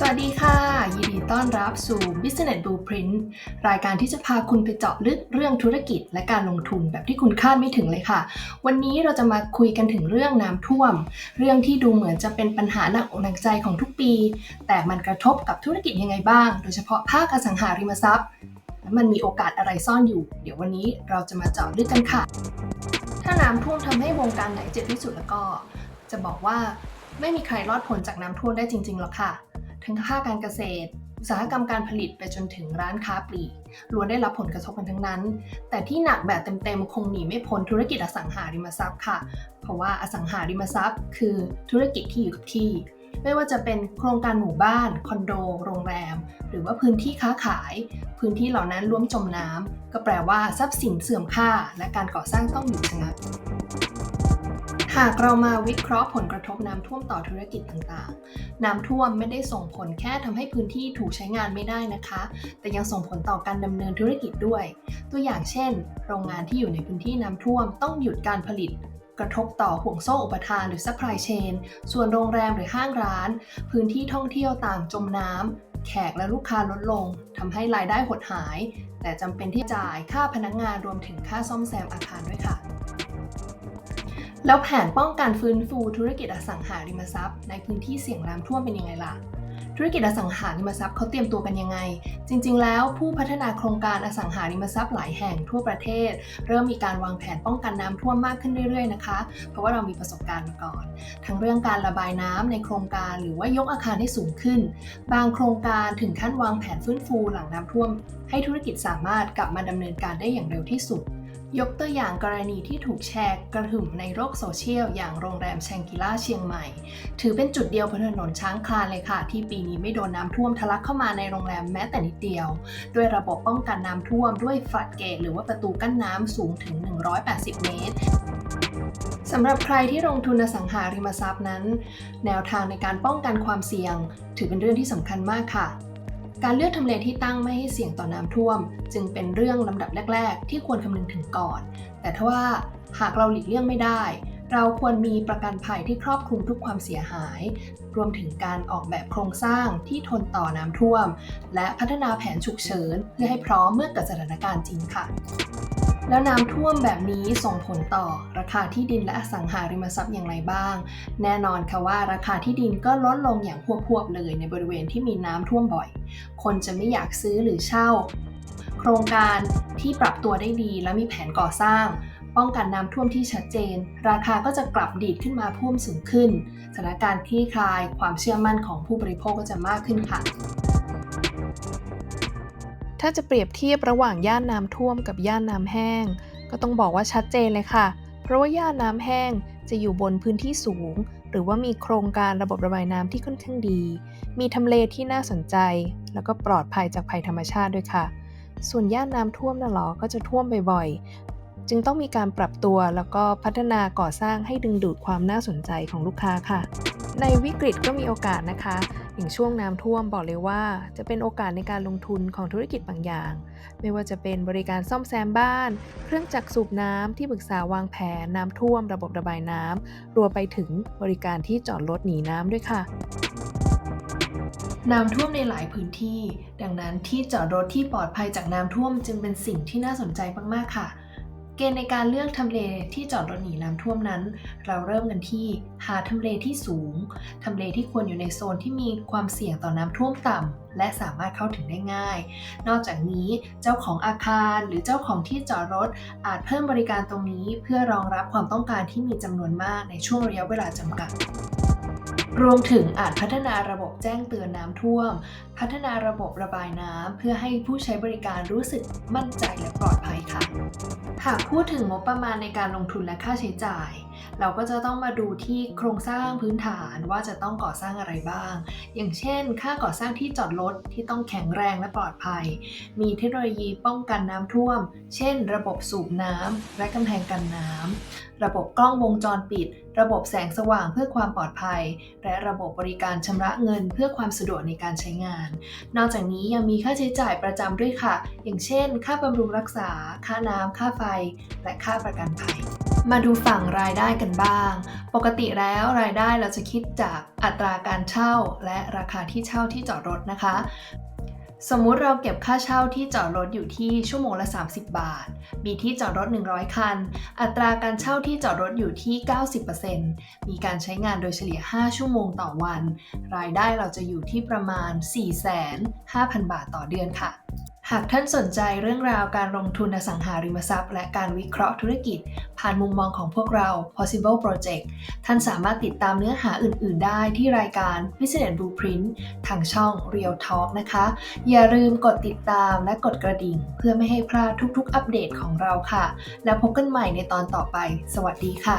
สวัสดีค่ะ ยินดีต้อนรับสู่ Business Blueprint รายการที่จะพาคุณไปเจาะลึกเรื่องธุรกิจและการลงทุนแบบที่คุณคาดไม่ถึงเลยค่ะ วันนี้เราจะมาคุยกันถึงเรื่องน้ำท่วม เรื่องที่ดูเหมือนจะเป็นปัญหาหนักอกหนักใจของทุกปี แต่มันกระทบกับธุรกิจยังไงบ้าง โดยเฉพาะภาคอสังหาริมทรัพย์ และมันมีโอกาสอะไรซ่อนอยู่ เดี๋ยววันนี้เราจะมาเจาะลึกกันค่ะ ถ้าน้ำท่วมทำให้วงการไหนเจ็บที่สุดแล้วก็ จะบอกว่าไม่มีใครรอดพ้นจากน้ำท่วมได้จริงๆหรอกค่ะ ทั้งภาคการเกษตร อุตสาหกรรมการผลิตไปจนถึงร้านค้าปลีกล้วนได้รับผลกระทบกันทั้งนั้น แต่ที่หนักแบบเต็มๆ คงหนีไม่พ้นธุรกิจอสังหาริมทรัพย์ค่ะ เพราะว่าอสังหาริมทรัพย์ คือธุรกิจที่อยู่กับที่ ไม่ว่าจะเป็นโครงการหมู่บ้าน คอนโด โรงแรม หรือว่าพื้นที่ค้าขาย พื้นที่เหล่านั้นร่วมจมน้ำก็แปลว่าทรัพย์สินเสื่อมค่า และการก่อสร้างต้องหยุดชะงัก หากเรามาวิเคราะห์ผลกระทบน้ำท่วมต่อธุรกิจต่างๆ น้ำท่วมไม่ได้ส่งผลแค่ทำให้พื้นที่ถูกใช้งานไม่ได้นะคะ แต่ยังส่งผลต่อการดำเนินธุรกิจด้วย ตัวอย่างเช่น โรงงานที่อยู่ในพื้นที่น้ำท่วมต้องหยุดการผลิต กระทบต่อห่วงโซ่อุปทานหรือ supply chain ส่วนโรงแรมหรือห้างร้าน พื้นที่ท่องเที่ยวต่างจมน้ำแขกและลูกค้าลดลงทำให้รายได้หดหาย แต่จำเป็นที่จ่ายค่าพนักงานรวมถึงค่าซ่อมแซมอาคารด้วยค่ะ แล้วแผนป้องกันฟื้นฟูธุรกิจอสังหาริมทรัพย์ ในพื้นที่เสี่ยงน้ำท่วมเป็นยังไงล่ะ ธุรกิจอสังหาริมทรัพย์เขาเตรียมตัวกันยังไง จริง ๆ แล้วผู้พัฒนาโครงการอสังหาริมทรัพย์หลายแห่งทั่วประเทศ เริ่มมีการวางแผนป้องกันน้ำท่วมมากขึ้นเรื่อย ๆ นะคะ เพราะว่าเรามีประสบการณ์มาก่อน ทั้งเรื่องการระบายน้ำในโครงการหรือว่ายกอาคารให้สูงขึ้น บางโครงการถึงขั้นวางแผนฟื้นฟูหลังน้ำท่วม ให้ธุรกิจสามารถกลับมาดำเนินการได้อย่างเร็วที่สุด ยกตัวอย่างกรณีที่ถูกแชร์กระหึ่มในโลกโซเชียล อย่างโรงแรมแชงกิล่าเชียงใหม่ ถือเป็นจุดเดียวบนถนนช้างคลานเลยค่ะ ที่ปีนี้ไม่โดนน้ำท่วมทะลักเข้ามาในโรงแรมแม้แต่นิดเดียว ด้วยระบบป้องกันน้ำท่วมด้วยฟลัดเกตหรือว่าประตูกั้นน้ำสูงถึง 180 เมตรสำหรับใครที่ลงทุนอสังหาริมทรัพย์นั้น แนวทางในการป้องกันความเสี่ยง ถือเป็นเรื่องที่สำคัญมากค่ะ การเลือกทำเลที่ตั้งไม่ให้เสี่ยงต่อน้ำท่วม จึงเป็นเรื่องลำดับแรก ๆ ที่ควรคำนึงถึงก่อน แต่ถ้าว่าหากเราหลีกเลี่ยงไม่ได้ เราควรมีประกันภัยที่ครอบคลุมทุกความเสียหาย รวมถึงการออกแบบโครงสร้างที่ทนต่อน้ำท่วม และพัฒนาแผนฉุกเฉินเพื่อให้พร้อมเมื่อเกิดสถานการณ์จริงค่ะ แล้วน้ำท่วมแบบนี้ส่งผลต่อราคาที่ดินและอสังหาริมทรัพย์อย่างไรบ้าง แน่นอนค่ะว่าราคาที่ดินก็ลดลงอย่างพวบๆเลยในบริเวณที่มีน้ำท่วมบ่อย คนจะไม่อยากซื้อหรือเช่า โครงการที่ปรับตัวได้ดีและมีแผนก่อสร้าง ป้องกันน้ำท่วมที่ชัดเจน ราคาก็จะกลับดีดขึ้นมาพิ่มสูงขึ้นสถานการณ์คลี่คลาย ความเชื่อมั่นของผู้บริโภคก็จะมากขึ้นค่ะ ถ้าจะเปรียบเทียบระหว่างย่านน้ำท่วมกับย่านน้ำแห้ง ก็ต้องบอกว่าชัดเจนเลยค่ะ เพราะว่าย่านน้ำแห้งจะอยู่บนพื้นที่สูง หรือว่ามีโครงการระบบระบายน้ำที่ค่อนข้างดี มีทำเลที่น่าสนใจ แล้วก็ปลอดภัยจากภัยธรรมชาติด้วยค่ะ ส่วนย่านน้ำท่วมน่ะหรอก็จะท่วมบ่อยๆ จึงต้องมีการปรับตัวแล้วก็พัฒนาก่อสร้างให้ดึงดูดความน่าสนใจของลูกค้าค่ะ ในวิกฤตก็มีโอกาสนะคะ อย่างช่วงน้ำท่วมบอกเลยว่า จะเป็นโอกาสในการลงทุนของธุรกิจบางอย่าง ไม่ว่าจะเป็นบริการซ่อมแซมบ้าน เครื่องจักรสูบน้ำที่ปรึกษาวางแผนน้ำท่วม ระบบระบายน้ำรวมไปถึงบริการที่จอดรถหนีน้ำด้วยค่ะน้ำท่วมในหลายพื้นที่ ดังนั้นที่จอดรถที่ปลอดภัยจากน้ำท่วมจึงเป็นสิ่งที่น่าสนใจมาก ๆ ค่ะ เกณฑ์ในการเลือกทำเลที่จอดรถหนีน้ำท่วมนั้น เราเริ่มกันที่หาทำเลที่สูง ทำเลที่ควรอยู่ในโซนที่มีความเสี่ยงต่อน้ำท่วมต่ำและสามารถเข้าถึงได้ง่าย นอกจากนี้เจ้าของอาคารหรือเจ้าของที่จอดรถอาจเพิ่มบริการตรงนี้ เพื่อรองรับความต้องการที่มีจำนวนมากในช่วงระยะเวลาจำกัด รวมถึงอาจพัฒนาระบบแจ้งเตือนน้ำท่วม พัฒนาระบบระบายน้ำเพื่อให้ผู้ใช้บริการรู้สึกมั่นใจและปลอดภัยค่ะ หากพูดถึงงบประมาณในการลงทุนและค่าใช้จ่าย เราก็จะต้องมาดูที่โครงสร้างพื้นฐานว่าจะต้องก่อสร้างอะไรบ้าง อย่างเช่น ค่าก่อสร้างที่จอดรถที่ต้องแข็งแรงและปลอดภัย มีเทคโนโลยีป้องกันน้ำท่วม เช่น ระบบสูบน้ำและกำแพงกันน้ำ ระบบกล้องวงจรปิด ระบบแสงสว่างเพื่อความปลอดภัย และระบบบริการชำระเงินเพื่อความสะดวกในการใช้งาน นอกจากนี้ยังมีค่าใช้จ่ายประจำด้วยค่ะ อย่างเช่น ค่าบำรุงรักษา ค่าน้ำ ค่าไฟ และค่าประกันภัย มาดูฝั่งรายได้กันบ้าง ปกติแล้วรายได้เราจะคิดจากอัตราการเช่า และราคาที่เช่าที่จอดรถนะคะ สมมุติเราเก็บค่าเช่าที่จอดรถอยู่ที่ชั่วโมงละ 30 บาท มีที่จอดรถ 100 คัน อัตราการเช่าที่จอดรถอยู่ที่ 90%มีการใช้งานโดยเฉลี่ย 5 ชั่วโมงต่อวัน รายได้เราจะอยู่ที่ประมาณ 4,500 0 บาทต่อเดือนค่ะ หากท่านสนใจเรื่องราวการลงทุนอสังหาริมทรัพย์ และการวิเคราะห์ธุรกิจ ผ่านมุมมองของพวกเรา Possible Project ท่านสามารถติดตามเนื้อหาอื่น ๆ ได้ที่รายการ Business Blueprint ทางช่อง Real Talk นะคะ อย่าลืมกดติดตามและกดกระดิ่ง เพื่อไม่ให้พลาดทุก ๆ อัปเดตของเราค่ะ แล้วพบกันใหม่ในตอนต่อไป สวัสดีค่ะ